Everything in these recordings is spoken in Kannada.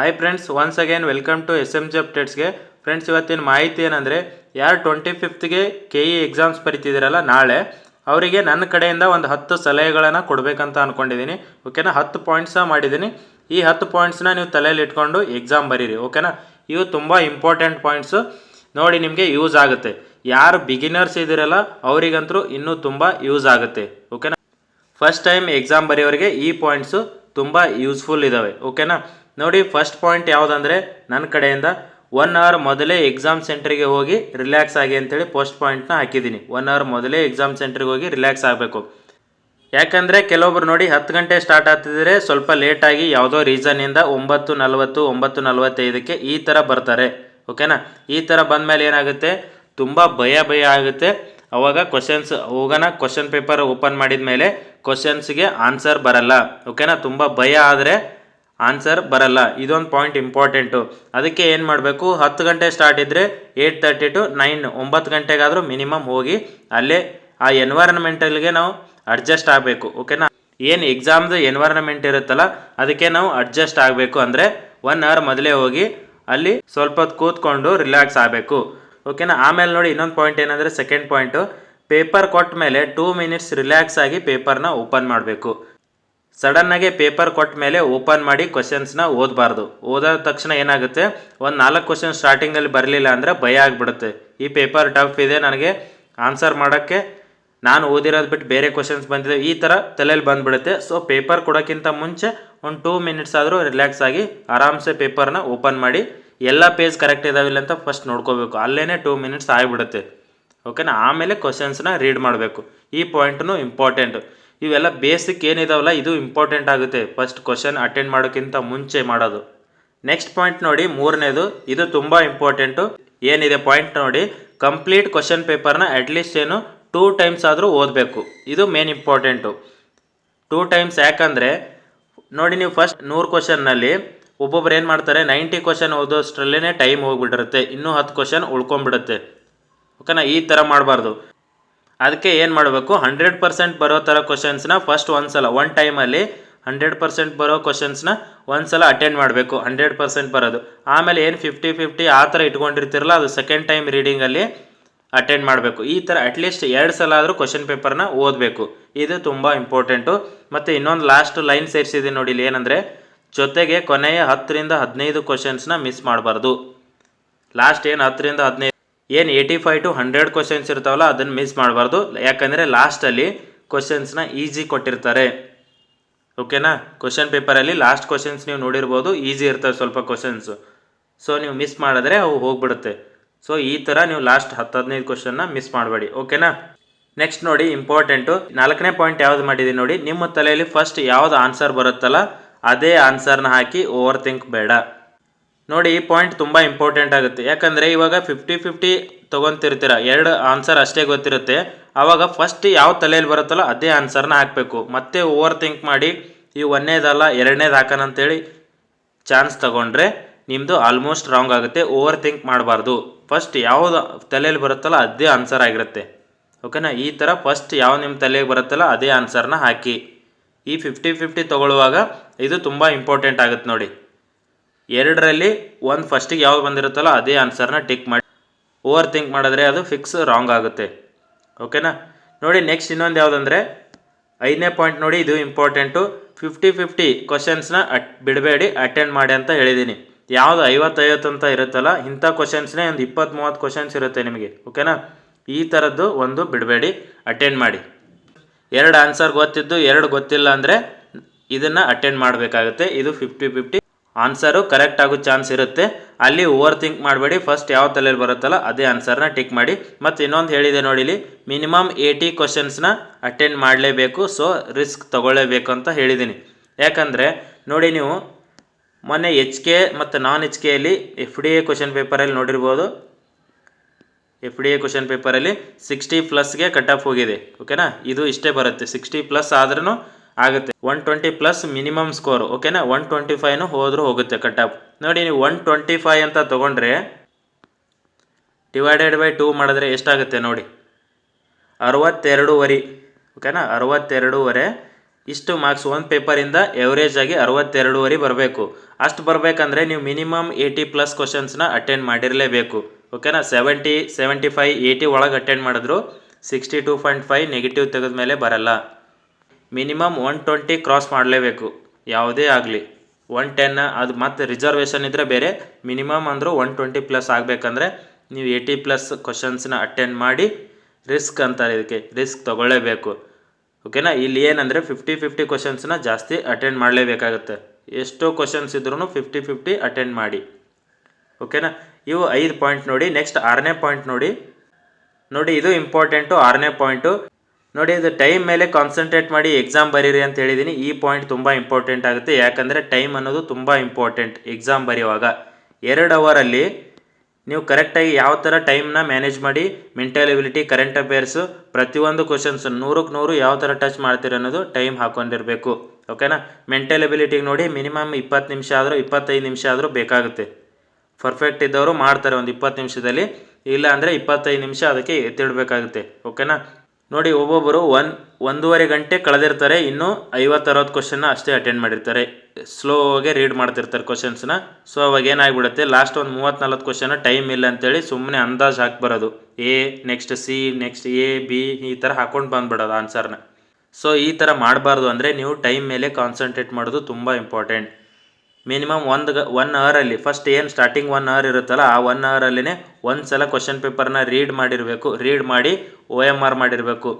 Hi friends once again welcome to S M G ಅಪ್ಡೇಟ್ಸ್ಗೆ friends ಇವತ್ತಿನ ಮಾಹಿತಿ ಏನಂದರೆ, ಯಾರು ಟ್ವೆಂಟಿ ಫಿಫ್ತ್ಗೆ ಕೆ ಇ ಎಕ್ಸಾಮ್ಸ್ ಬರಿತಿದ್ದೀರಲ್ಲ, ನಾಳೆ ಅವರಿಗೆ ನನ್ನ ಕಡೆಯಿಂದ ಒಂದು ಹತ್ತು ಸಲಹೆಗಳನ್ನು ಕೊಡಬೇಕಂತ ಅಂದ್ಕೊಂಡಿದ್ದೀನಿ ಓಕೆನಾ ಹತ್ತು ಪಾಯಿಂಟ್ಸ ಮಾಡಿದ್ದೀನಿ. ಈ ಹತ್ತು ಪಾಯಿಂಟ್ಸ್ನ ನೀವು ತಲೆಯಲ್ಲಿ ಇಟ್ಕೊಂಡು ಎಕ್ಸಾಮ್ ಬರೀರಿ. ಓಕೆನಾ ಇವು ತುಂಬ ಇಂಪಾರ್ಟೆಂಟ್ ಪಾಯಿಂಟ್ಸು ನೋಡಿ ನಿಮಗೆ ಯೂಸ್ ಆಗುತ್ತೆ. ಯಾರು ಬಿಗಿನರ್ಸ್ ಇದ್ದೀರಲ್ಲ ಅವರಿಗಂತೂ ಇನ್ನೂ ತುಂಬ ಯೂಸ್ ಆಗುತ್ತೆ. ಓಕೆನಾ ಫಸ್ಟ್ ಟೈಮ್ ಎಕ್ಸಾಮ್ ಬರೆಯೋರಿಗೆ ಈ ಪಾಯಿಂಟ್ಸು ತುಂಬ ಯೂಸ್ಫುಲ್ ಇದ್ದಾವೆ ಓಕೆನಾ ನೋಡಿ ಫಸ್ಟ್ ಪಾಯಿಂಟ್ ಯಾವುದಂದರೆ ನನ್ನ ಕಡೆಯಿಂದ ಒನ್ ಅವರ್ ಮೊದಲೇ ಎಕ್ಸಾಮ್ ಸೆಂಟ್ರಿಗೆ ಹೋಗಿ ರಿಲ್ಯಾಕ್ಸ್ ಆಗಿ ಅಂತೇಳಿ ಫಸ್ಟ್ ಪಾಯಿಂಟ್ನ ಹಾಕಿದ್ದೀನಿ. ಒನ್ ಅವರ್ ಮೊದಲೇ ಎಕ್ಸಾಮ್ ಸೆಂಟ್ರಿಗೆ ಹೋಗಿ ರಿಲ್ಯಾಕ್ಸ್ ಆಗಬೇಕು. ಯಾಕಂದರೆ ಕೆಲವೊಬ್ರು ನೋಡಿ ಹತ್ತು ಗಂಟೆ ಸ್ಟಾರ್ಟ್ ಆಗ್ತಿದ್ರೆ ಸ್ವಲ್ಪ ಲೇಟಾಗಿ ಯಾವುದೋ ರೀಸನ್ನಿಂದ ಒಂಬತ್ತು ನಲವತ್ತು, ಒಂಬತ್ತು ನಲವತ್ತೈದಕ್ಕೆ ಈ ಥರ ಬರ್ತಾರೆ. ಓಕೆನಾ ಈ ಥರ ಬಂದಮೇಲೆ ಏನಾಗುತ್ತೆ? ತುಂಬ ಭಯ ಭಯ ಆಗುತ್ತೆ. ಅವಾಗ ಕ್ವಶನ್ಸ್ ಹೋಗೋಣ ಕ್ವಶನ್ ಪೇಪರ್ ಓಪನ್ ಮಾಡಿದ ಮೇಲೆ ಕ್ವಶನ್ಸ್ಗೆ ಆನ್ಸರ್ ಬರಲ್ಲ. ಓಕೆನಾ ತುಂಬ ಭಯ ಆದರೆ ಆನ್ಸರ್ ಬರಲ್ಲ. ಇದೊಂದು ಪಾಯಿಂಟ್ ಇಂಪಾರ್ಟೆಂಟು ಅದಕ್ಕೆ ಏನು ಮಾಡಬೇಕು? ಹತ್ತು ಗಂಟೆ ಸ್ಟಾರ್ಟ್ ಇದ್ದರೆ ಏಯ್ಟ್ ತರ್ಟಿ ಟು ನೈನ್ ಒಂಬತ್ತು ಗಂಟೆಗಾದರೂ ಮಿನಿಮಮ್ ಹೋಗಿ ಅಲ್ಲೇ ಆ ಎನ್ವೈರನ್ಮೆಂಟಲ್ಗೆ ನಾವು ಅಡ್ಜಸ್ಟ್ ಆಗಬೇಕು. ಓಕೆನಾ ಏನು ಎಕ್ಸಾಮ್ದು ಎನ್ವೈರನ್ಮೆಂಟ್ ಇರುತ್ತಲ್ಲ, ಅದಕ್ಕೆ ನಾವು ಅಡ್ಜಸ್ಟ್ ಆಗಬೇಕು. ಅಂದರೆ ಒನ್ ಅವರ್ ಮೊದಲೇ ಹೋಗಿ ಅಲ್ಲಿ ಸ್ವಲ್ಪ ಹೊತ್ತು ಕೂತ್ಕೊಂಡು ರಿಲ್ಯಾಕ್ಸ್ ಆಗಬೇಕು. ಓಕೆನಾ ಆಮೇಲೆ ನೋಡಿ ಇನ್ನೊಂದು ಪಾಯಿಂಟ್ ಏನಂದರೆ ಸೆಕೆಂಡ್ ಪಾಯಿಂಟು ಪೇಪರ್ ಕೊಟ್ಟ ಮೇಲೆ ಟೂ ಮಿನಿಟ್ಸ್ ರಿಲ್ಯಾಕ್ಸ್ ಆಗಿ ಪೇಪರ್ನ ಓಪನ್ ಮಾಡಬೇಕು. ಸಡನ್ನಾಗಿ ಪೇಪರ್ ಕೊಟ್ಟ ಮೇಲೆ ಓಪನ್ ಮಾಡಿ ಕ್ವಶನ್ಸ್ನ ಓದಬಾರ್ದು. ಓದೋ ತಕ್ಷಣ ಏನಾಗುತ್ತೆ? ಒಂದು ನಾಲ್ಕು ಕ್ವಶನ್ ಸ್ಟಾರ್ಟಿಂಗಲ್ಲಿ ಬರಲಿಲ್ಲ ಅಂದರೆ ಭಯ ಆಗಿಬಿಡುತ್ತೆ. ಈ ಪೇಪರ್ ಟಫ್ ಇದೆ, ನನಗೆ ಆನ್ಸರ್ ಮಾಡೋಕ್ಕೆ ನಾನು ಓದಿರೋದು ಬಿಟ್ಟು ಬೇರೆ ಕ್ವಶನ್ಸ್ ಬಂದಿದೆ. ಈ ಥರ ತಲೆಯಲ್ಲಿ ಬಂದುಬಿಡುತ್ತೆ. ಸೊ ಪೇಪರ್ ಕೊಡೋಕ್ಕಿಂತ ಮುಂಚೆ ಒಂದು ಟೂ ಮಿನಿಟ್ಸ್ ಆದರೂ ರಿಲ್ಯಾಕ್ಸ್ ಆಗಿ ಆರಾಮ್ಸೆ ಪೇಪರ್ನ ಓಪನ್ ಮಾಡಿ ಎಲ್ಲ ಪೇಜ್ ಕರೆಕ್ಟ್ ಇದಾವಿಲ್ಲ ಅಂತ ಫಸ್ಟ್ ನೋಡ್ಕೋಬೇಕು. ಅಲ್ಲೇ ಟೂ ಮಿನಿಟ್ಸ್ ಆಗಿಬಿಡುತ್ತೆ. ಓಕೆನಾ ಆಮೇಲೆ ಕ್ವಶನ್ಸ್ನ ರೀಡ್ ಮಾಡಬೇಕು. ಈ ಪಾಯಿಂಟ್ನು ಇಂಪಾರ್ಟೆಂಟು ಇವೆಲ್ಲ ಬೇಸಿಕ್ ಏನಿದಾವಲ್ಲ, ಇದು ಇಂಪಾರ್ಟೆಂಟ್ ಆಗುತ್ತೆ. ಫಸ್ಟ್ ಕ್ವಶನ್ ಅಟೆಂಡ್ ಮಾಡೋಕ್ಕಿಂತ ಮುಂಚೆ ಮಾಡೋದು. ನೆಕ್ಸ್ಟ್ ಪಾಯಿಂಟ್ ನೋಡಿ, ಮೂರನೇದು, ಇದು ತುಂಬ ಇಂಪಾರ್ಟೆಂಟು ಏನಿದೆ ಪಾಯಿಂಟ್ ನೋಡಿ ಕಂಪ್ಲೀಟ್ ಕ್ವಶನ್ ಪೇಪರ್ನ ಅಟ್ಲೀಸ್ಟ್ ಏನು ಟೂ ಟೈಮ್ಸ್ ಆದರೂ ಓದಬೇಕು. ಇದು ಮೇನ್ ಇಂಪಾರ್ಟೆಂಟು ಟೂ ಟೈಮ್ಸ್ ಯಾಕಂದರೆ, ನೋಡಿ ನೀವು ಫಸ್ಟ್ ನೂರು ಕ್ವಶನ್ನಲ್ಲಿ ಒಬ್ಬೊಬ್ರು ಏನು ಮಾಡ್ತಾರೆ ನೈಂಟಿ ಕ್ವಶನ್ ಓದೋಷ್ಟರಲ್ಲೇ ಟೈಮ್ ಹೋಗ್ಬಿಟ್ಟಿರುತ್ತೆ. ಇನ್ನೂ ಹತ್ತು ಕ್ವಶನ್ ಉಳ್ಕೊಂಬಿಡುತ್ತೆ ಓಕೆನಾ ಈ ಥರ ಮಾಡಬಾರ್ದು. ಅದಕ್ಕೆ ಏನು ಮಾಡಬೇಕು? ಹಂಡ್ರೆಡ್ ಪರ್ಸೆಂಟ್ ಬರೋ ಥರ ಕ್ವಶನ್ಸ್ನ ಫಸ್ಟ್ ಒಂದು ಸಲ ಒನ್ ಟೈಮಲ್ಲಿ ಹಂಡ್ರೆಡ್ ಪರ್ಸೆಂಟ್ ಬರೋ ಕ್ವಶನ್ಸ್ನ ಒಂದು ಸಲ ಅಟೆಂಡ್ ಮಾಡಬೇಕು ಹಂಡ್ರೆಡ್ ಪರ್ಸೆಂಟ್ ಬರೋದು. ಆಮೇಲೆ ಏನು ಫಿಫ್ಟಿ ಫಿಫ್ಟಿ ಆ ಥರ ಇಟ್ಕೊಂಡಿರ್ತಿರಲ್ಲ, ಅದು ಸೆಕೆಂಡ್ ಟೈಮ್ ರೀಡಿಂಗಲ್ಲಿ ಅಟೆಂಡ್ ಮಾಡಬೇಕು. ಈ ಥರ ಅಟ್ಲೀಸ್ಟ್ ಎರಡು ಸಲ ಆದರೂ ಕ್ವಶನ್ ಪೇಪರ್ನ ಓದಬೇಕು. ಇದು ತುಂಬ ಇಂಪಾರ್ಟೆಂಟು ಮತ್ತು ಇನ್ನೊಂದು ಲಾಸ್ಟ್ ಲೈನ್ ಸೇರಿಸಿದೆ ನೋಡಿ ಇಲ್ಲಿ ಏನಂದರೆ, ಜೊತೆಗೆ ಕೊನೆಯ ಹತ್ತರಿಂದ ಹದಿನೈದು ಕ್ವಶನ್ಸ್ನ ಮಿಸ್ ಮಾಡಬಾರ್ದು. ಲಾಸ್ಟ್ ಏನು ಹತ್ತರಿಂದ ಹದಿನೈದು ಏನು eighty five to hundred questions ಇರ್ತಾವಲ್ಲ, ಅದನ್ನು ಮಿಸ್ ಮಾಡಬಾರ್ದು. ಯಾಕಂದರೆ ಲಾಸ್ಟಲ್ಲಿ ಕ್ವಶನ್ಸ್ನ ಈಸಿ ಕೊಟ್ಟಿರ್ತಾರೆ. ಓಕೆನಾ ಕ್ವಶನ್ ಪೇಪರಲ್ಲಿ ಲಾಸ್ಟ್ ಕ್ವಶನ್ಸ್ ನೀವು ನೋಡಿರ್ಬೋದು ಈಸಿ ಇರ್ತವೆ ಸ್ವಲ್ಪ ಕ್ವಶನ್ಸು ಸೊ ನೀವು ಮಿಸ್ ಮಾಡಿದ್ರೆ ಅವು ಹೋಗ್ಬಿಡುತ್ತೆ. ಸೊ ಈ ಥರ ನೀವು ಲಾಸ್ಟ್ ಹತ್ತು, ಹದಿನೈದು ಕ್ವಶನ್ನ ಮಿಸ್ ಮಾಡಬೇಡಿ. ಓಕೆನಾ ನೆಕ್ಸ್ಟ್ ನೋಡಿ ಇಂಪಾರ್ಟೆಂಟು ನಾಲ್ಕನೇ ಪಾಯಿಂಟ್ ಯಾವ್ದು ಮಾಡಿದ್ದೀನಿ ನೋಡಿ, ನಿಮ್ಮ ತಲೆಯಲ್ಲಿ ಫಸ್ಟ್ ಯಾವ್ದು ಆನ್ಸರ್ ಬರುತ್ತಲ್ಲ, ಅದೇ ಆನ್ಸರ್ನ ಹಾಕಿ ಓವರ್ ಥಿಂಕ್ ಬೇಡ. ನೋಡಿ, ಈ ಪಾಯಿಂಟ್ ತುಂಬ ಇಂಪಾರ್ಟೆಂಟ್ ಆಗುತ್ತೆ. ಯಾಕಂದರೆ ಇವಾಗ ಫಿಫ್ಟಿ ಫಿಫ್ಟಿ ತೊಗೊತಿರ್ತೀರ, ಎರಡು ಆನ್ಸರ್ ಅಷ್ಟೇ ಗೊತ್ತಿರುತ್ತೆ. ಆವಾಗ ಫಸ್ಟ್ ಯಾವ ತಲೆಯಲ್ಲಿ ಬರುತ್ತಲ್ಲ ಅದೇ ಆನ್ಸರ್ನ ಹಾಕಬೇಕು. ಮತ್ತೆ ಓವರ್ ಥಿಂಕ್ ಮಾಡಿ, ಈ ಒಂದನೇದಲ್ಲ ಎರಡನೇದು ಹಾಕೋಣ ಅಂತೇಳಿ ಚಾನ್ಸ್ ತಗೊಂಡ್ರೆ ನಿಮ್ಮದು ಆಲ್ಮೋಸ್ಟ್ ರಾಂಗ್ ಆಗುತ್ತೆ. ಓವರ್ ಥಿಂಕ್ ಮಾಡಬಾರ್ದು. ಫಸ್ಟ್ ಯಾವುದು ತಲೆಯಲ್ಲಿ ಬರುತ್ತಲ್ಲ ಅದೇ ಆನ್ಸರ್ ಆಗಿರುತ್ತೆ. ಓಕೆನಾ ಈ ಥರ ಫಸ್ಟ್ ಯಾವ ನಿಮ್ಮ ತಲೆಗೆ ಬರುತ್ತಲ್ಲ ಅದೇ ಆನ್ಸರ್ನ ಹಾಕಿ. ಈ ಫಿಫ್ಟಿ ಫಿಫ್ಟಿ ತೊಗೊಳ್ಳುವಾಗ ಇದು ತುಂಬ ಇಂಪಾರ್ಟೆಂಟ್ ಆಗುತ್ತೆ ನೋಡಿ. ಎರಡರಲ್ಲಿ ಒಂದು ಫಸ್ಟಿಗೆ ಯಾವಾಗ ಬಂದಿರುತ್ತಲ್ಲ ಅದೇ ಆನ್ಸರ್ನ ಟಿಕ್ ಮಾಡಿ ಓವರ್ ಥಿಂಕ್ ಮಾಡಿದ್ರೆ ಅದು ಫಿಕ್ಸ್ ರಾಂಗ್ ಆಗುತ್ತೆ. ಓಕೆನಾ ನೋಡಿ ನೆಕ್ಸ್ಟ್ ಇನ್ನೊಂದು ಯಾವುದಂದರೆ ಐದನೇ ಪಾಯಿಂಟ್ ನೋಡಿ ಇದು ಇಂಪಾರ್ಟೆಂಟು ಫಿಫ್ಟಿ ಫಿಫ್ಟಿ ಕ್ವಶನ್ಸ್ನ ಅಟ್ ಬಿಡಬೇಡಿ ಅಟೆಂಡ್ ಮಾಡಿ ಅಂತ ಹೇಳಿದ್ದೀನಿ ಯಾವುದು ಐವತ್ತೈವತ್ತು ಅಂತ ಇರುತ್ತಲ್ಲ, ಇಂಥ ಕ್ವಶನ್ಸ್ನೇ ಒಂದು ಇಪ್ಪತ್ತು ಮೂವತ್ತು ಕ್ವಶನ್ಸ್ ಇರುತ್ತೆ ನಿಮಗೆ. ಓಕೆನಾ ಈ ಥರದ್ದು ಒಂದು ಬಿಡಬೇಡಿ ಅಟೆಂಡ್ ಮಾಡಿ. ಎರಡು ಆನ್ಸರ್ ಗೊತ್ತಿದ್ದು, ಎರಡು ಗೊತ್ತಿಲ್ಲ ಅಂದರೆ ಇದನ್ನು ಅಟೆಂಡ್ ಮಾಡಬೇಕಾಗುತ್ತೆ. ಇದು ಫಿಫ್ಟಿ ಫಿಫ್ಟಿ ಆನ್ಸರು ಕರೆಕ್ಟ್ ಆಗೋ ಚಾನ್ಸ್ ಇರುತ್ತೆ. ಅಲ್ಲಿ ಓವರ್ ಥಿಂಕ್ ಮಾಡಬೇಡಿ. ಫಸ್ಟ್ ಯಾವ ತಲೆಯಲ್ಲಿ ಬರುತ್ತಲ್ಲ ಅದೇ ಆನ್ಸರ್ನ ಟಿಕ್ ಮಾಡಿ. ಮತ್ತು ಇನ್ನೊಂದು ಹೇಳಿದೆ ನೋಡಿ ಇಲ್ಲಿ. ಮಿನಿಮಮ್ ಏಯ್ಟಿ ಕ್ವಶನ್ಸ್ನ ಅಟೆಂಡ್ ಮಾಡಲೇಬೇಕು. ಸೊ ರಿಸ್ಕ್ ತೊಗೊಳ್ಳೇಬೇಕು ಅಂತ ಹೇಳಿದ್ದೀನಿ ಯಾಕಂದರೆ, ನೋಡಿ ನೀವು, ಮೊನ್ನೆ ಎಚ್ ಕೆ ಮತ್ತು ನಾನ್ ಎಚ್ ಕೆಯಲ್ಲಿ ಎಫ್ ಡಿ ಎ ಕ್ವಶನ್ ಪೇಪರಲ್ಲಿ ನೋಡಿರ್ಬೋದು. ಎಫ್ ಡಿ ಎ ಕ್ವಶನ್ ಪೇಪರಲ್ಲಿ ಸಿಕ್ಸ್ಟಿ ಪ್ಲಸ್ಗೆ ಕಟ್ ಆಫ್ ಹೋಗಿದೆ. ಓಕೆನಾ ಇದು ಇಷ್ಟೇ ಬರುತ್ತೆ. ಸಿಕ್ಸ್ಟಿ ಪ್ಲಸ್ ಆದ್ರೂ ಆಗುತ್ತೆ. One twenty plus minimum score ಓಕೆನಾ ಒನ್ ಟ್ವೆಂಟಿ ಫೈವ್ನು ಹೋದರೂ ಹೋಗುತ್ತೆ ಕಟ್ ಆಫ್ ನೋಡಿ ನೀವು ಒನ್ ಟ್ವೆಂಟಿ ಫೈವ್ ಅಂತ ತೊಗೊಂಡ್ರೆ ಡಿವೈಡೆಡ್ ಬೈ ಟೂ ಮಾಡಿದ್ರೆ ಎಷ್ಟಾಗುತ್ತೆ ನೋಡಿ? ಅರವತ್ತೆರಡೂವರೆ ಓಕೆನಾ ಅರವತ್ತೆರಡೂವರೆ, ಇಷ್ಟು ಮಾರ್ಕ್ಸ್ ಒಂದು ಪೇಪರಿಂದ ಎವರೇಜ್ ಆಗಿ ಅರವತ್ತೆರಡೂವರೆ ಬರಬೇಕು. ಅಷ್ಟು ಬರಬೇಕಂದ್ರೆ ನೀವು ಮಿನಿಮಮ್ ಏಯ್ಟಿ ಪ್ಲಸ್ ಕ್ವಶನ್ಸ್ನ ಅಟೆಂಡ್ ಮಾಡಿರಲೇಬೇಕು ಓಕೆನಾ ಸೆವೆಂಟಿ ಸೆವೆಂಟಿ ಫೈವ್ ಏಯ್ಟಿ ಒಳಗೆ ಅಟೆಂಡ್ ಮಾಡಿದ್ರು sixty two point five negative ತೆಗೆದ ಮೇಲೆ ಬರಲ್ಲ. ಮಿನಿಮಮ್ ಒನ್ ಟ್ವೆಂಟಿ ಕ್ರಾಸ್ ಮಾಡಲೇಬೇಕು. ಯಾವುದೇ ಆಗಲಿ. ಒನ್ ಟೆನ್, ಅದು ಮತ್ತು ರಿಸರ್ವೇಷನ್ ಇದ್ದರೆ ಬೇರೆ. ಮಿನಿಮಮ್ ಅಂದರೂ ಒನ್ ಟ್ವೆಂಟಿ ಪ್ಲಸ್ ಆಗಬೇಕಂದ್ರೆ ನೀವು ಏಯ್ಟಿ ಪ್ಲಸ್ ಕ್ವಶನ್ಸ್ನ ಅಟೆಂಡ್ ಮಾಡಿ ರಿಸ್ಕ್ ಅಂತಾರೆ ಇದಕ್ಕೆ. ರಿಸ್ಕ್ ತೊಗೊಳ್ಳೇಬೇಕು. ಓಕೆನಾ? ಇಲ್ಲಿ ಏನಂದರೆ ಫಿಫ್ಟಿ ಫಿಫ್ಟಿ ಕ್ವಶನ್ಸ್ನ ಜಾಸ್ತಿ ಅಟೆಂಡ್ ಮಾಡಲೇಬೇಕಾಗುತ್ತೆ. ಎಷ್ಟೋ ಕ್ವಶನ್ಸ್ ಇದ್ರೂ ಫಿಫ್ಟಿ ಫಿಫ್ಟಿ ಅಟೆಂಡ್ ಮಾಡಿ. ಓಕೆನಾ? ಇವು ಐದು ಪಾಯಿಂಟ್ ನೋಡಿ. ನೆಕ್ಸ್ಟ್ ಆರನೇ ಪಾಯಿಂಟ್ ನೋಡಿ. ನೋಡಿ, ಇದು ಇಂಪಾರ್ಟೆಂಟು. ಆರನೇ ಪಾಯಿಂಟು. ನೋಡಿ, ಇದು ಟೈಮ್ ಮೇಲೆ ಕಾನ್ಸಂಟ್ರೇಟ್ ಮಾಡಿ ಎಕ್ಸಾಮ್ ಬರೀರಿ ಅಂತ ಹೇಳಿದ್ದೀನಿ ಈ ಪಾಯಿಂಟ್ ತುಂಬ ಇಂಪಾರ್ಟೆಂಟ್ ಆಗುತ್ತೆ. ಯಾಕಂದರೆ ಟೈಮ್ ಅನ್ನೋದು ತುಂಬ ಇಂಪಾರ್ಟೆಂಟ್ ಎಕ್ಸಾಮ್ ಬರೆಯುವಾಗ. ಎರಡು ಅವರಲ್ಲಿ ನೀವು ಕರೆಕ್ಟಾಗಿ ಯಾವ ಥರ ಟೈಮ್ನ ಮ್ಯಾನೇಜ್ ಮಾಡಿ ಮೆಂಟಲ್ ಎಬಿಲಿಟಿ ಕರೆಂಟ್ ಅಫೇರ್ಸು ಪ್ರತಿಯೊಂದು ಕ್ವಶನ್ಸ್ ನೂರಕ್ಕೆ ನೂರು ಯಾವ ಥರ ಟಚ್ ಮಾಡ್ತೀರಿ ಅನ್ನೋದು ಟೈಮ್ ಹಾಕೊಂಡಿರಬೇಕು. ಓಕೆನಾ ಮೆಂಟಲ್ ಎಬಿಲಿಟಿಗೆ ನೋಡಿ ಮಿನಿಮಮ್ ಇಪ್ಪತ್ತು ನಿಮಿಷ ಆದರೂ ಇಪ್ಪತ್ತೈದು ನಿಮಿಷ ಆದರೂ ಬೇಕಾಗುತ್ತೆ. ಪರ್ಫೆಕ್ಟ್ ಇದ್ದವರು ಮಾಡ್ತಾರೆ ಒಂದು ಇಪ್ಪತ್ತು ನಿಮಿಷದಲ್ಲಿ. ಇಲ್ಲ ಅಂದರೆ ಇಪ್ಪತ್ತೈದು ನಿಮಿಷ ಅದಕ್ಕೆ ಎತ್ತಿಡಬೇಕಾಗುತ್ತೆ. ಓಕೆನಾ ನೋಡಿ ಒಬ್ಬೊಬ್ಬರು ಒನ್, ಒಂದೂವರೆ ಗಂಟೆ ಕಳೆದಿರ್ತಾರೆ, ಇನ್ನೂ ಐವತ್ತು ಅರವತ್ತು ಕ್ವಶನ್ನ ಅಷ್ಟೇ ಅಟೆಂಡ್ ಮಾಡಿರ್ತಾರೆ. ಸ್ಲೋ ಆಗಿ ರೀಡ್ ಮಾಡ್ತಿರ್ತಾರೆ ಕ್ವಶನ್ಸ್ನ ಸೊ ಅವಾಗ ಏನಾಗ್ಬಿಡುತ್ತೆ ಲಾಸ್ಟ್ ಒಂದು ಮೂವತ್ತು ನಲ್ವತ್ತು ಕ್ವಶನ್ ಟೈಮ್ ಇಲ್ಲ ಅಂತೇಳಿ ಸುಮ್ಮನೆ ಅಂದಾಜು ಹಾಕಿ ಬರೋದು. A next C next A B ಈ ಥರ ಹಾಕೊಂಡು ಬಂದ್ಬಿಡೋದು ಆನ್ಸರ್ನ ಸೊ ಈ ಥರ ಮಾಡಬಾರ್ದು ಅಂದರೆ ನೀವು ಟೈಮ್ ಮೇಲೆ ಕಾನ್ಸಂಟ್ರೇಟ್ ಮಾಡೋದು ತುಂಬ ಇಂಪಾರ್ಟೆಂಟ್ ಮಿನಿಮಮ್ ಒಂದು ಒನ್ ಅವರಲ್ಲಿ ಫಸ್ಟ್ ಏನು ಸ್ಟಾರ್ಟಿಂಗ್ ಒನ್ ಅವರ್ ಇರುತ್ತಲ್ಲ, ಆ ಒನ್ ಅವರಲ್ಲಿನೇ ಒಂದು ಸಲ ಕ್ವಶನ್ ಪೇಪರ್ನ ರೀಡ್ ಮಾಡಿರಬೇಕು. ರೀಡ್ ಮಾಡಿ ಒ ಎಂ ಆರ್ ಮಾಡಿರಬೇಕು.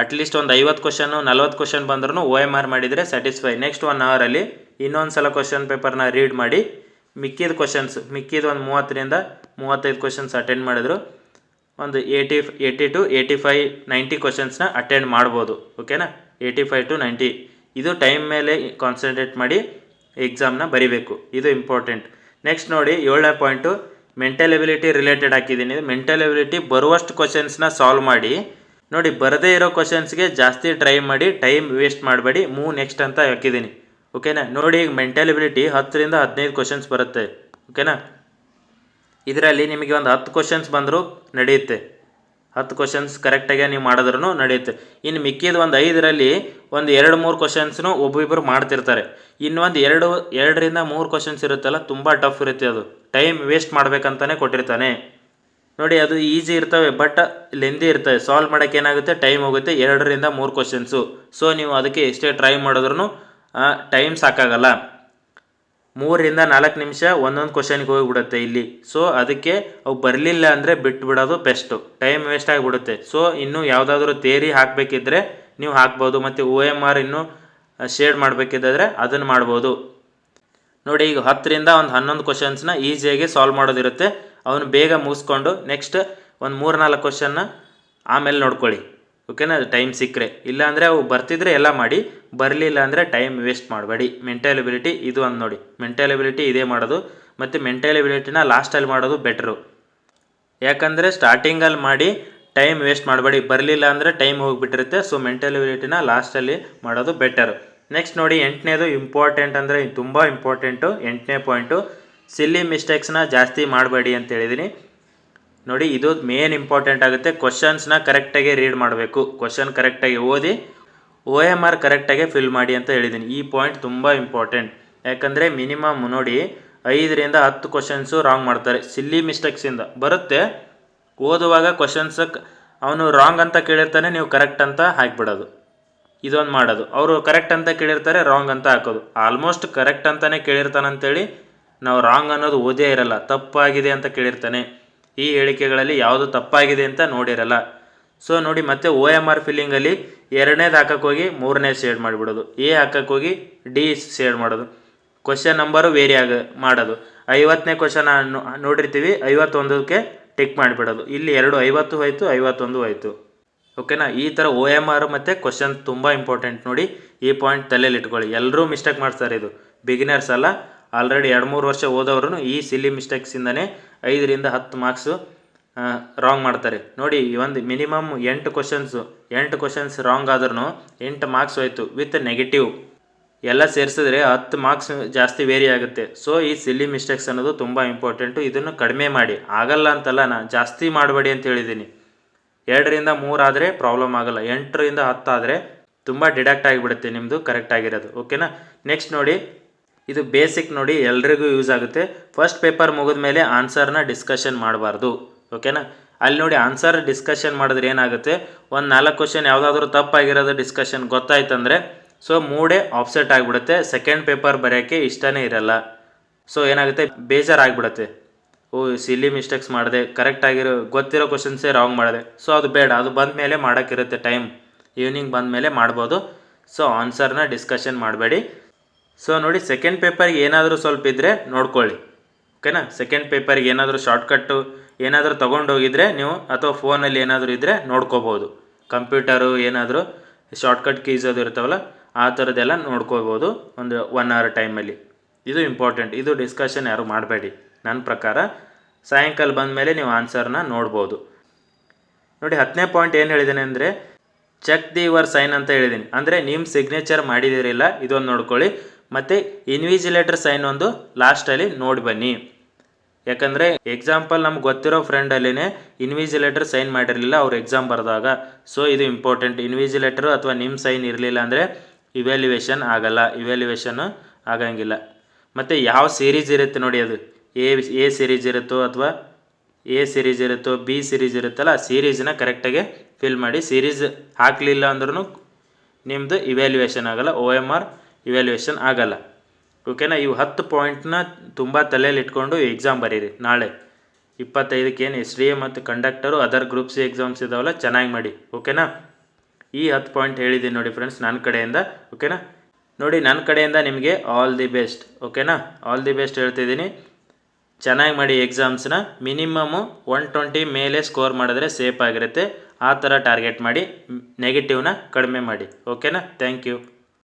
ಅಟ್ಲೀಸ್ಟ್ ಒಂದು ಐವತ್ತು ಕ್ವಶನ್ನು ನಲ್ವತ್ತು ಕ್ವಶನ್ ಬಂದ್ರೂ ಓ ಎಂ ಆರ್ ಮಾಡಿದರೆ ಸ್ಯಾಟಿಸ್ಫೈ ನೆಕ್ಸ್ಟ್ ಒನ್ ಅವರಲ್ಲಿ ಇನ್ನೊಂದು ಸಲ ಕ್ವಶನ್ ಪೇಪರ್ನ ರೀಡ್ ಮಾಡಿ ಮಿಕ್ಕಿದ ಕ್ವಶನ್ಸ್ ಮಿಕ್ಕಿದ ಒಂದು ಮೂವತ್ತರಿಂದ ಮೂವತ್ತೈದು ಕ್ವಶನ್ಸ್ ಅಟೆಂಡ್ ಮಾಡಿದ್ರು. ಒಂದು eighty eighty to eighty five ninety ಕ್ವಶನ್ಸ್ನ attend ಮಾಡ್ಬೋದು. ಓಕೆನಾ ಏಯ್ಟಿ ಫೈವ್ ಟು ನೈಂಟಿ ಇದು ಟೈಮ್ ಮೇಲೆ ಕಾನ್ಸಂಟ್ರೇಟ್ ಮಾಡಿ ಎಕ್ಸಾಮ್ನ ಬರಿಬೇಕು. ಇದು ಇಂಪಾರ್ಟೆಂಟ್ ನೆಕ್ಸ್ಟ್ ನೋಡಿ, ಏಳನೇ ಪಾಯಿಂಟು ಮೆಂಟಲ್ ಎಬಿಲಿಟಿ ರಿಲೇಟೆಡ್ ಹಾಕಿದ್ದೀನಿ. ಮೆಂಟಲ್ ಎಬಿಲಿಟಿ ಬರುವಷ್ಟು ಕ್ವಶನ್ಸ್ನ ಸಾಲ್ವ್ ಮಾಡಿ. ನೋಡಿ, ಬರದೇ ಇರೋ ಕ್ವಶನ್ಸ್ಗೆ ಜಾಸ್ತಿ ಟ್ರೈ ಮಾಡಿ ಟೈಮ್ ವೇಸ್ಟ್ ಮಾಡಬೇಡಿ. ಮೂ ನೆಕ್ಸ್ಟ್ ಅಂತ ಹಾಕಿದ್ದೀನಿ. ಓಕೆನಾ ನೋಡಿ, ಈಗ ಮೆಂಟಲ್ ಎಬಿಲಿಟಿ ಹತ್ತರಿಂದ ಹದಿನೈದು ಕ್ವಶನ್ಸ್ ಬರುತ್ತೆ. ಓಕೆನಾ ಇದರಲ್ಲಿ ನಿಮಗೆ ಒಂದು ಹತ್ತು ಕ್ವಶನ್ಸ್ ಬಂದರೂ ನಡೆಯುತ್ತೆ. ಹತ್ತು ಕ್ವಶನ್ಸ್ ಕರೆಕ್ಟಾಗೆ ನೀವು ಮಾಡಿದ್ರೂ ನಡೆಯುತ್ತೆ ಇನ್ನು ಮಿಕ್ಕಿದ ಒಂದು ಐದರಲ್ಲಿ ಒಂದು ಎರಡು ಮೂರು ಕ್ವಶನ್ಸ್ನು ಒಬ್ಬೊಬ್ಬರು ಮಾಡ್ತಿರ್ತಾರೆ. ಇನ್ನೊಂದು ಎರಡು, ಎರಡರಿಂದ ಮೂರು ಕ್ವಶನ್ಸ್ ಇರುತ್ತಲ್ಲ, ತುಂಬ ಟಫ್ ಇರುತ್ತೆ ಅದು. ಟೈಮ್ ವೇಸ್ಟ್ ಮಾಡ್ಬೇಕಂತಾನೆ ಕೊಟ್ಟಿರ್ತಾನೆ. ನೋಡಿ, ಅದು ಈಸಿ ಇರ್ತವೆ ಬಟ್ ಲೆಂದಿ ಇರ್ತವೆ. ಸಾಲ್ವ್ ಮಾಡೋಕ್ಕೆ ಏನಾಗುತ್ತೆ? ಟೈಮ್ ಹೋಗುತ್ತೆ. ಎರಡರಿಂದ ಮೂರು ಕ್ವಶನ್ಸು ಸೊ ನೀವು ಅದಕ್ಕೆ ಎಷ್ಟೇ ಟ್ರೈ ಮಾಡಿದ್ರೂ ಟೈಮ್ ಸಾಕಾಗಲ್ಲ. ಮೂರರಿಂದ ನಾಲ್ಕು ನಿಮಿಷ ಒಂದೊಂದು ಕ್ವಶನ್ಗೆ ಹೋಗಿಬಿಡುತ್ತೆ ಇಲ್ಲಿ. ಸೊ ಅದಕ್ಕೆ ಅವು ಬರಲಿಲ್ಲ ಅಂದರೆ ಬಿಟ್ಟು ಬಿಡೋದು ಬೆಸ್ಟು ಟೈಮ್ ವೇಸ್ಟ್ ಆಗಿಬಿಡುತ್ತೆ. ಸೊ ಇನ್ನೂ ಯಾವುದಾದ್ರೂ ತೇರಿ ಹಾಕಬೇಕಿದ್ರೆ ನೀವು ಹಾಕ್ಬೋದು. ಮತ್ತು ಓ ಎಂ ಆರ್ ಇನ್ನೂ ಶೇಡ್ ಮಾಡಬೇಕಿದ್ದರೆ ಅದನ್ನು ಮಾಡ್ಬೋದು. ನೋಡಿ, ಈಗ ಹತ್ತರಿಂದ ಒಂದು ಹನ್ನೊಂದು ಕ್ವಶನ್ಸ್ನ ಈಸಿಯಾಗಿ ಸಾಲ್ವ್ ಮಾಡೋದಿರುತ್ತೆ. ಅವನು ಬೇಗ ಮುಗಿಸ್ಕೊಂಡು ನೆಕ್ಸ್ಟ್ ಒಂದು ಮೂರು ನಾಲ್ಕು ಕ್ವಶನ್ನ ಆಮೇಲೆ ನೋಡ್ಕೊಳ್ಳಿ. ಓಕೆನಾ? ಟೈಮ್ ಸಿಕ್ಕರೆ. ಇಲ್ಲಾಂದರೆ ಅವು ಬರ್ತಿದ್ರೆ ಎಲ್ಲ ಮಾಡಿ, ಬರಲಿಲ್ಲ ಅಂದರೆ ಟೈಮ್ ವೇಸ್ಟ್ ಮಾಡಬೇಡಿ. ಮೆಂಟಲ್ ಎಬಿಲಿಟಿ ಇದು ಒಂದು ನೋಡಿ. ಮೆಂಟಲ್ ಎಬಿಲಿಟಿ ಇದೇ ಮಾಡೋದು. ಮತ್ತು ಮೆಂಟಲ್ ಲಾಸ್ಟಲ್ಲಿ ಮಾಡೋದು ಬೆಟ್ರು ಯಾಕಂದರೆ ಸ್ಟಾರ್ಟಿಂಗಲ್ಲಿ ಮಾಡಿ ಟೈಮ್ ವೇಸ್ಟ್ ಮಾಡಬೇಡಿ. ಬರಲಿಲ್ಲ ಅಂದರೆ ಟೈಮ್ ಹೋಗಿಬಿಟ್ಟಿರುತ್ತೆ. ಸೊ ಮೆಂಟಲ್ ಲಾಸ್ಟಲ್ಲಿ ಮಾಡೋದು ಬೆಟರು ನೆಕ್ಸ್ಟ್ ನೋಡಿ, ಎಂಟನೇದು ಇಂಪಾರ್ಟೆಂಟ್ ಅಂದರೆ ತುಂಬ ಇಂಪಾರ್ಟೆಂಟು ಎಂಟನೇ ಪಾಯಿಂಟು ಸಿಲ್ಲಿ ಮಿಸ್ಟೇಕ್ಸ್ನ ಜಾಸ್ತಿ ಮಾಡಬೇಡಿ ಅಂತ ಹೇಳಿದ್ದೀನಿ ನೋಡಿ, ಇದು ಮೇನ್ ಇಂಪಾರ್ಟೆಂಟ್ ಆಗುತ್ತೆ. ಕ್ವಶನ್ಸ್ನ ಕರೆಕ್ಟಾಗಿ ರೀಡ್ ಮಾಡಬೇಕು. ಕ್ವಶನ್ ಕರೆಕ್ಟಾಗಿ ಓದಿ ಒ ಎಂ ಆರ್ ಕರೆಕ್ಟಾಗಿ ಫಿಲ್ ಮಾಡಿ ಅಂತ ಹೇಳಿದ್ದೀನಿ ಈ ಪಾಯಿಂಟ್ ತುಂಬ ಇಂಪಾರ್ಟೆಂಟ್ ಯಾಕಂದರೆ ಮಿನಿಮಮ್ ನೋಡಿ, ಐದರಿಂದ ಹತ್ತು ಕ್ವಶನ್ಸು ರಾಂಗ್ ಮಾಡ್ತಾರೆ. ಸಿಲ್ಲಿ ಮಿಸ್ಟೇಕ್ಸಿಂದ ಬರುತ್ತೆ. ಓದುವಾಗ ಕ್ವಶನ್ಸ್ ಅವನು ರಾಂಗ್ ಅಂತ ಕೇಳಿರ್ತಾನೆ, ನೀವು ಕರೆಕ್ಟ್ ಅಂತ ಹಾಕಿಬಿಡೋದು. ಇದೊಂದು ಮಾಡೋದು. ಅವರು ಕರೆಕ್ಟ್ ಅಂತ ಕೇಳಿರ್ತಾರೆ ರಾಂಗ್ ಅಂತ ಹಾಕೋದು. ಆಲ್ಮೋಸ್ಟ್ ಕರೆಕ್ಟ್ ಅಂತಲೇ ಕೇಳಿರ್ತಾನಂತೇಳಿ, ನಾವು ರಾಂಗ್ ಅನ್ನೋದು ಓದೇ ಇರಲ್ಲ. ತಪ್ಪಾಗಿದೆ ಅಂತ ಕೇಳಿರ್ತಾನೆ. ಈ ಹೇಳಿಕೆಗಳಲ್ಲಿ ಯಾವುದು ತಪ್ಪಾಗಿದೆ ಅಂತ ನೋಡಿರಲ್ಲ. ಸೊ ನೋಡಿ, ಮತ್ತೆ ಓ ಎಂ ಆರ್ ಫಿಲ್ಲಿಂಗಲ್ಲಿ ಎರಡನೇದು ಹಾಕೋಕ್ಕೋಗಿ ಮೂರನೇ ಶೇಡ್ ಮಾಡಿಬಿಡೋದು. ಎ ಹಾಕಕ್ಕೆ ಹೋಗಿ ಡಿ ಶೇಡ್ ಮಾಡೋದು. ಕ್ವಶನ್ ನಂಬರು ವೇರಿ ಆಗ, ಮಾಡೋದು. ಐವತ್ತನೇ ಕ್ವಶನ್ ನೋಡಿರ್ತೀವಿ, ಐವತ್ತೊಂದಕ್ಕೆ ಟಿಕ್ ಮಾಡಿಬಿಡೋದು. ಇಲ್ಲಿ ಎರಡು ಐವತ್ತು ಹೋಯಿತು, ಐವತ್ತೊಂದು ಹೋಯಿತು. ಓಕೆನಾ ಈ ಥರ ಓ ಎಂ ಆರ್ ಮತ್ತು ಕ್ವಶನ್ ತುಂಬ ಇಂಪಾರ್ಟೆಂಟ್ ನೋಡಿ, ಈ ಪಾಯಿಂಟ್ ತಲೆಯಲ್ಲಿ ಇಟ್ಕೊಳ್ಳಿ. ಎಲ್ಲರೂ ಮಿಸ್ಟೇಕ್ ಮಾಡ್ತಾರೆ ಇದು. ಬಿಗಿನರ್ಸ್ ಅಲ್ಲ ಆಲ್ರೆಡಿ ಎರಡು ಮೂರು ವರ್ಷ ಓದೋರು ಈ ಸಿಲ್ಲಿ ಮಿಸ್ಟೇಕ್ಸಿಂದನೇ ಐದರಿಂದ ಹತ್ತು ಮಾರ್ಕ್ಸು ರಾಂಗ್ ಮಾಡ್ತಾರೆ. ನೋಡಿ ಒಂದು ಮಿನಿಮಮ್ ಎಂಟು ಕ್ವಶನ್ಸು ಎಂಟು ಕ್ವಶನ್ಸ್ ರಾಂಗ್ ಆದ್ರೂ ಎಂಟು ಮಾರ್ಕ್ಸ್ ಹೋಯ್ತು ವಿತ್ ನೆಗೆಟಿವ್ ಎಲ್ಲ ಸೇರಿಸಿದ್ರೆ ಹತ್ತು ಮಾರ್ಕ್ಸ್ ಜಾಸ್ತಿ ವೇರಿ ಆಗುತ್ತೆ. ಸೊ ಈ ಸಿಲ್ಲಿ ಮಿಸ್ಟೇಕ್ಸ್ ಅನ್ನೋದು ತುಂಬ ಇಂಪಾರ್ಟೆಂಟು ಇದನ್ನು ಕಡಿಮೆ ಮಾಡಿ. ಆಗಲ್ಲ ಅಂತಲ್ಲ ನಾನು ಜಾಸ್ತಿ ಮಾಡಬೇಡಿ ಅಂತ ಹೇಳಿದ್ದೀನಿ. ಎರಡರಿಂದ ಮೂರು ಆದರೆ ಪ್ರಾಬ್ಲಮ್ ಆಗಲ್ಲ. ಎಂಟರಿಂದ ಹತ್ತು ಆದರೆ ತುಂಬ ಡಿಡಕ್ಟ್ ಆಗಿಬಿಡುತ್ತೆ ನಿಮ್ಮದು ಕರೆಕ್ಟ್ ಆಗಿರೋದು. ಓಕೆನಾ ನೆಕ್ಸ್ಟ್ ನೋಡಿ ಇದು ಬೇಸಿಕ್ ನೋಡಿ ಎಲ್ರಿಗೂ ಯೂಸ್ ಆಗುತ್ತೆ. ಫಸ್ಟ್ ಪೇಪರ್ ಮುಗಿದ ಮೇಲೆ ಆನ್ಸರ್ನ ಡಿಸ್ಕಷನ್ ಮಾಡಬಾರ್ದು. ಓಕೆನಾ ಅಲ್ಲಿ ನೋಡಿ ಆನ್ಸರ್ ಡಿಸ್ಕಷನ್ ಮಾಡಿದ್ರೆ ಏನಾಗುತ್ತೆ? ಒಂದು ನಾಲ್ಕು ಕ್ವಶನ್ ಯಾವುದಾದ್ರೂ ತಪ್ಪಾಗಿರೋದು ಡಿಸ್ಕಷನ್ ಗೊತ್ತಾಯ್ತಂದರೆ ಸೊ ಮೂಡೇ ಆಫ್ಸೆಟ್ ಆಗಿಬಿಡುತ್ತೆ. ಸೆಕೆಂಡ್ ಪೇಪರ್ ಬರೆಯೋಕ್ಕೆ ಇಷ್ಟನೇ ಇರಲ್ಲ. ಸೊ ಏನಾಗುತ್ತೆ? ಬೇಜಾರಾಗ್ಬಿಡುತ್ತೆ. ಓ ಸಿಲ್ಲಿ ಮಿಸ್ಟೇಕ್ಸ್ ಮಾಡಿದೆ. ಕರೆಕ್ಟ್ ಆಗಿರೋ, ಗೊತ್ತಿರೋ ಕ್ವಶನ್ಸೇ ರಾಂಗ್ ಮಾಡಿದೆ. ಸೊ ಅದು ಬೇಡ. ಅದು ಬಂದ ಮೇಲೆ ಮಾಡೋಕ್ಕಿರುತ್ತೆ ಟೈಮ್ ಈವ್ನಿಂಗ್ ಬಂದ ಮೇಲೆ ಮಾಡ್ಬೋದು. ಸೊ ಆನ್ಸರ್ನ ಡಿಸ್ಕಷನ್ ಮಾಡಬೇಡಿ. ಸೊ ನೋಡಿ ಸೆಕೆಂಡ್ ಪೇಪರ್ಗೆ ಏನಾದರೂ ಸ್ವಲ್ಪ ಇದ್ದರೆ ನೋಡ್ಕೊಳ್ಳಿ. ಓಕೆನಾ ಸೆಕೆಂಡ್ ಪೇಪರ್ಗೆ ಏನಾದರೂ ಶಾರ್ಟ್ಕಟ್ಟು ಏನಾದರೂ ತೊಗೊಂಡೋಗಿದ್ರೆ ನೀವು ಅಥವಾ ಫೋನಲ್ಲಿ ಏನಾದರೂ ಇದ್ದರೆ ನೋಡ್ಕೋಬೋದು. ಕಂಪ್ಯೂಟರು ಏನಾದರೂ ಶಾರ್ಟ್ಕಟ್ ಕೀಸ್ ಅದು ಇರ್ತಾವಲ್ಲ, ಆ ಥರದ್ದೆಲ್ಲ ನೋಡ್ಕೋಬೋದು ಒಂದು ಒನ್ ಅವರ್ ಟೈಮಲ್ಲಿ ಇದು ಇಂಪಾರ್ಟೆಂಟ್ ಇದು ಡಿಸ್ಕಷನ್ ಯಾರು ಮಾಡಬೇಡಿ. ನನ್ನ ಪ್ರಕಾರ ಸಾಯಂಕಾಲ ಬಂದ ಮೇಲೆ ನೀವು ಆನ್ಸರ್ನ ನೋಡ್ಬೋದು. ನೋಡಿ, ಹತ್ತನೇ ಪಾಯಿಂಟ್ ಏನು ಹೇಳಿದ್ದೀನಿ ಅಂದರೆ ಚೆಕ್ ದಿ ಯುವರ್ ಸೈನ್ ಅಂತ ಹೇಳಿದ್ದೀನಿ. ಅಂದರೆ ನಿಮ್ಮ ಸಿಗ್ನೇಚರ್ ಮಾಡಿದಿರಿಲ್ಲ ಇದೊಂದು ನೋಡ್ಕೊಳ್ಳಿ. ಮತ್ತು ಇನ್ವಿಜಿಲೇಟರ್ ಸೈನ್ ಒಂದು ಲಾಸ್ಟಲ್ಲಿ ನೋಡಿ ಬನ್ನಿ. ಯಾಕಂದರೆ ಎಕ್ಸಾಂಪಲ್ ನಮ್ಗೆ ಗೊತ್ತಿರೋ ಫ್ರೆಂಡಲ್ಲಿನೇ ಇನ್ವಿಜಿಲೇಟರ್ ಸೈನ್ ಮಾಡಿರಲಿಲ್ಲ ಅವ್ರು ಎಕ್ಸಾಮ್ ಬರೆದಾಗ. ಸೊ ಇದು ಇಂಪಾರ್ಟೆಂಟ್ ಇನ್ವಿಜಿಲೇಟರ್ ಅಥವಾ ನಿಮ್ಮ ಸೈನ್ ಇರಲಿಲ್ಲ ಅಂದರೆ ಇವ್ಯಾಲ್ಯುವೇಷನ್ ಆಗಲ್ಲ. ಇವ್ಯಾಲ್ಯುವೇಷನ್ನು ಆಗಂಗಿಲ್ಲ. ಮತ್ತು ಯಾವ ಸೀರೀಸ್ ಇರುತ್ತೆ ನೋಡಿ ಅದು. ಎ ಎ ಸೀರೀಸ್ ಇರುತ್ತೋ ಅಥವಾ ಎ ಸೀರೀಸ್ ಇರುತ್ತೋ ಬಿ ಸೀರೀಸ್ ಇರುತ್ತಲ್ಲ, ಆ ಸೀರೀಸ್ನ ಕರೆಕ್ಟಾಗಿ ಫಿಲ್ ಮಾಡಿ ಸೀರೀಸ್ ಹಾಕಲಿಲ್ಲ ಅಂದ್ರೂ ನಿಮ್ಮದು ಇವ್ಯಾಲ್ಯುವೇಷನ್ ಆಗಲ್ಲ. ಒ ಎಂ ಆರ್ ಇವ್ಯಾಲ್ಯುವೇಷನ್ ಆಗಲ್ಲ. ಓಕೆನಾ ಇವು ಹತ್ತು ಪಾಯಿಂಟ್ನ ತುಂಬ ತಲೆಯಲ್ಲಿ ಇಟ್ಕೊಂಡು ಎಕ್ಸಾಮ್ ಬರೀರಿ, ನಾಳೆ. ಇಪ್ಪತ್ತೈದಕ್ಕೆ ಏನು ಎಸ್ ಡಿ ಎ ಮತ್ತು ಕಂಡಕ್ಟರು ಅದರ್ ಗ್ರೂಪ್ಸ್ ಎಕ್ಸಾಮ್ಸ್ ಇದಾವಲ್ಲ, ಚೆನ್ನಾಗಿ ಮಾಡಿ. ಓಕೆನಾ ಈ ಹತ್ತು ಪಾಯಿಂಟ್ ಹೇಳಿದ್ದೀನಿ ನೋಡಿ ಫ್ರೆಂಡ್ಸ್ ನನ್ನ ಕಡೆಯಿಂದ. ಓಕೆನಾ ನೋಡಿ ನನ್ನ ಕಡೆಯಿಂದ ನಿಮಗೆ ಆಲ್ ದಿ ಬೆಸ್ಟ್ ಓಕೆನಾ ಆಲ್ ದಿ ಬೆಸ್ಟ್ ಹೇಳ್ತಿದ್ದೀನಿ ಚೆನ್ನಾಗಿ ಮಾಡಿ ಎಕ್ಸಾಮ್ಸ್ನ ಮಿನಿಮಮ್ಮು ಒನ್ ಟ್ವೆಂಟಿ ಮೇಲೆ ಸ್ಕೋರ್ ಮಾಡಿದ್ರೆ ಸೇಫ್ ಆಗಿರುತ್ತೆ. ಆ ಥರ ಟಾರ್ಗೆಟ್ ಮಾಡಿ ನೆಗೆಟಿವ್ನ ಕಡಿಮೆ ಮಾಡಿ. ಓಕೆನಾ ಥ್ಯಾಂಕ್ ಯು